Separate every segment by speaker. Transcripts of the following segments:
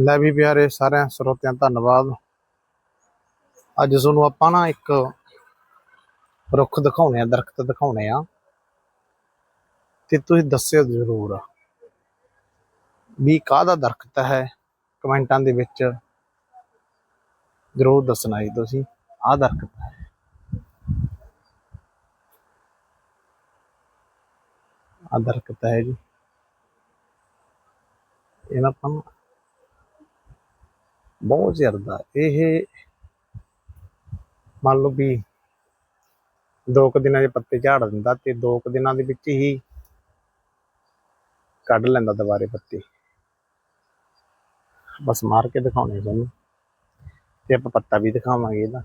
Speaker 1: ਲੈ ਵੀ ਪਿਆਰੇ ਸਾਰਿਆਂ ਸਰੋਤਿਆਂ, ਧੰਨਵਾਦ। ਅੱਜ ਤੁਹਾਨੂੰ ਆਪਾਂ ਨਾ ਇੱਕ ਰੁੱਖ ਦਿਖਾਉਣੇ ਆ, ਦਰਖਤ ਦਿਖਾਉਣੇ ਆ। ਤੇ ਤੁਸੀਂ ਦੱਸਿਓ ਜ਼ਰੂਰ ਵੀ ਕਾਹਦਾ ਦਰਖਤ ਹੈ, ਕਮੈਂਟਾਂ ਦੇ ਵਿੱਚ ਜ਼ਰੂਰ ਦੱਸਣਾ ਜੀ ਤੁਸੀਂ, ਆਹ ਦਰਖਤ ਹੈ। ਆਹ ਦਰਖਤ ਹੈ ਜੀ। ਇਹਨਾਂ ਆਪਾਂ ਨੂੰ ਬਹੁਤ ਜ਼ਿਆਦਾ। ਇਹ ਮੰਨ ਲਓ ਵੀ ਦੋ ਕੁ ਦਿਨਾਂ ਦੇ ਪੱਤੇ ਝਾੜ ਦਿੰਦਾ ਤੇ ਦੋ ਕੁ ਦਿਨਾਂ ਦੇ ਵਿੱਚ ਹੀ ਕੱਢ ਲੈਂਦਾ ਦੁਬਾਰੇ ਪੱਤੇ। ਬਸ ਮਾਰ ਕੇ ਦਿਖਾਉਣੇ ਤੁਹਾਨੂੰ ਤੇ ਆਪਾਂ ਪੱਤਾ ਵੀ ਦਿਖਾਵਾਂਗੇ ਇਹਦਾ।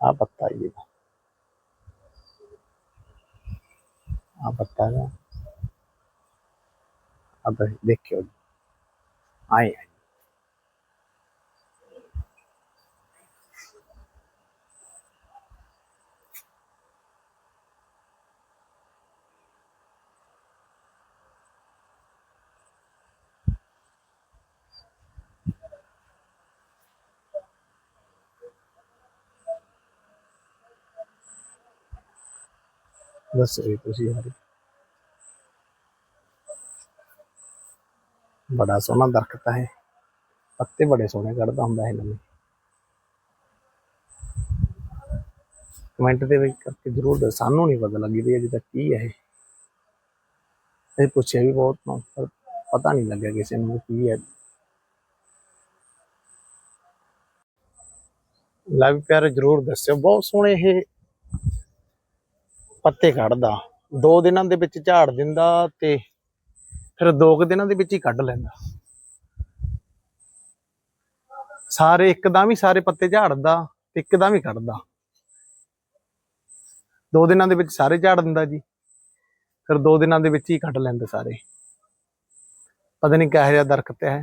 Speaker 1: ਆ ਪੱਤਾ ਜੀ ਇਹਦਾ। આ પત્તા આ ભાઈ દેખ્યો આય ਦੱਸੋ ਜੀ ਤੁਸੀਂ ਯਾਰ। ਬੜਾ ਸੋਹਣਾ ਦਰਖਤ ਹੈ ਪੱਤੇ ਬੜੇ ਸੋਹਣੇ ਕੱਢਦਾ ਹੁੰਦਾ ਹੈ ਨਵੇਂ ਕਮੈਂਟ ਦੇ ਵਿੱਚ ਕਰਕੇ ਜ਼ਰੂਰ ਦੱਸ। ਸਾਨੂੰ ਨਹੀਂ ਪਤਾ ਲੱਗੀ ਵੀ ਅਜੇ ਤੱਕ ਕੀ ਹੈ ਇਹ। ਪੁੱਛਿਆ ਵੀ ਬਹੁਤ ਪਰ ਪਤਾ ਨਹੀਂ ਲੱਗਿਆ ਕਿਸੇ ਨੂੰ ਕੀ ਹੈ ਲਾਈਵ ਪਿਆਰ ਜ਼ਰੂਰ ਦੱਸਿਓ। ਬਹੁਤ ਸੋਹਣੇ ਇਹ ਪੱਤੇ ਕੱਢਦਾ ਦੋ ਦਿਨਾਂ ਦੇ ਵਿੱਚ ਝਾੜ ਦਿੰਦਾ ਤੇ ਫਿਰ ਦੋ ਕੁ ਦਿਨਾਂ ਦੇ ਵਿੱਚ ਹੀ ਕੱਢ ਲੈਂਦਾ। ਸਾਰੇ ਇੱਕਦਮ ਹੀ ਸਾਰੇ ਪੱਤੇ ਝਾੜਦਾ ਤੇ ਇੱਕਦਮ ਹੀ ਕੱਢਦਾ ਦੋ ਦਿਨਾਂ ਦੇ ਵਿੱਚ ਸਾਰੇ ਝਾੜ ਦਿੰਦਾ ਜੀ, ਫਿਰ ਦੋ ਦਿਨਾਂ ਦੇ ਵਿੱਚ ਹੀ ਕੱਢ ਲੈਂਦੇ ਸਾਰੇ। ਪਤਾ ਨਹੀਂ ਕਿਹੋ ਜਿਹਾ ਦਰਖਤ ਹੈ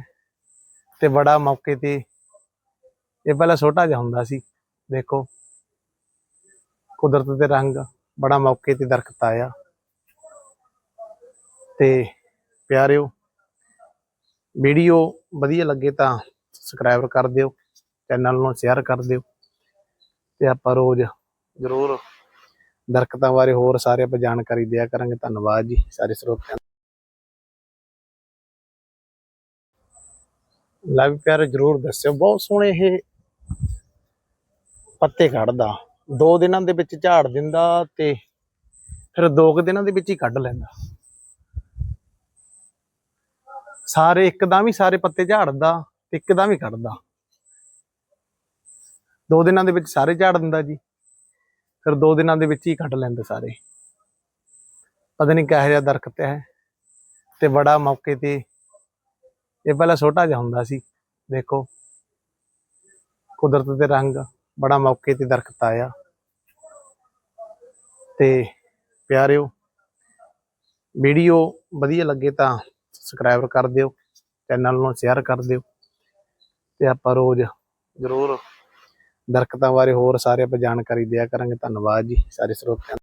Speaker 1: ਤੇ ਬੜਾ ਮੌਕੇ ਤੇ ਇਹ ਪਹਿਲਾਂ ਛੋਟਾ ਜਿਹਾ ਹੁੰਦਾ ਸੀ, ਦੇਖੋ, ਕੁਦਰਤ ਦੇ ਰੰਗ। ਬੜਾ ਮੌਕੇ ਤੇ ਦਰਖਤ ਆਇਆ। ਤੇ ਪਿਆਰਿਓ ਵੀਡੀਓ ਵਧੀਆ ਲੱਗੇ ਤਾਂ ਸਬਸਕ੍ਰਾਈਬ ਕਰ ਦਿਓ ਚੈਨਲ ਨੂੰ ਸ਼ੇਅਰ ਕਰ ਦਿਓ, ਤੇ ਆਪਾਂ ਰੋਜ਼ ਜ਼ਰੂਰ ਦਰਖਤਾਂ ਬਾਰੇ ਹੋਰ ਸਾਰੇ ਆਪਾਂ ਜਾਣਕਾਰੀ ਦਿਆ ਕਰਾਂਗੇ। ਧੰਨਵਾਦ ਜੀ ਸਾਰੇ ਸਰੋਤਿਆਂ ਲਵ ਲਾਈਵ ਪਿਆਰ ਜ਼ਰੂਰ ਦੱਸਿਓ, ਬਹੁਤ ਸੋਹਣੇ ਇਹ ਪੱਤੇ ਕੱਢਦਾ ਦੋ ਦਿਨਾਂ ਦੇ ਵਿੱਚ ਝਾੜ ਦਿੰਦਾ ਤੇ ਫਿਰ ਦੋ ਕੁ ਦਿਨਾਂ ਦੇ ਵਿੱਚ ਹੀ ਕੱਢ ਲੈਂਦਾ। ਸਾਰੇ ਇੱਕਦਮ ਹੀ ਸਾਰੇ ਪੱਤੇ ਝਾੜਦਾ ਤੇ ਇੱਕਦਮ ਹੀ ਕੱਢਦਾ। ਦੋ ਦਿਨਾਂ ਦੇ ਵਿੱਚ ਸਾਰੇ ਝਾੜ ਦਿੰਦਾ ਜੀ, ਫਿਰ ਦੋ ਦਿਨਾਂ ਦੇ ਵਿੱਚ ਹੀ ਕੱਢ ਲੈਂਦੇ ਸਾਰੇ। ਪਤਾ ਨਹੀਂ ਕਿਹੋ ਜਿਹਾ ਦਰਖਤ ਹੈ ਤੇ ਬੜਾ ਮੌਕੇ ਤੇ ਇਹ ਪਹਿਲਾਂ ਛੋਟਾ ਜਿਹਾ ਹੁੰਦਾ ਸੀ, ਦੇਖੋ। ਕੁਦਰਤ ਦੇ ਰੰਗ ਬੜਾ ਮੌਕੇ ਤੇ ਦਰਖਤ ਆਇਆ। ਤੇ ਪਿਆਰਿਓ ਵੀਡੀਓ ਵਧੀਆ ਲੱਗੇ ਤਾਂ ਸਬਸਕ੍ਰਾਈਬ ਕਰ ਦਿਓ ਚੈਨਲ ਨੂੰ ਸ਼ੇਅਰ ਕਰ ਦਿਓ, ਤੇ ਆਪਾਂ ਰੋਜ਼ ਜ਼ਰੂਰ ਦਰਖਤਾਂ ਬਾਰੇ ਹੋਰ ਸਾਰੇ ਆਪਾਂ ਜਾਣਕਾਰੀ ਦਿਆ ਕਰਾਂਗੇ। ਧੰਨਵਾਦ ਜੀ, ਸਾਰੇ ਸਰੋਤਿਆਂ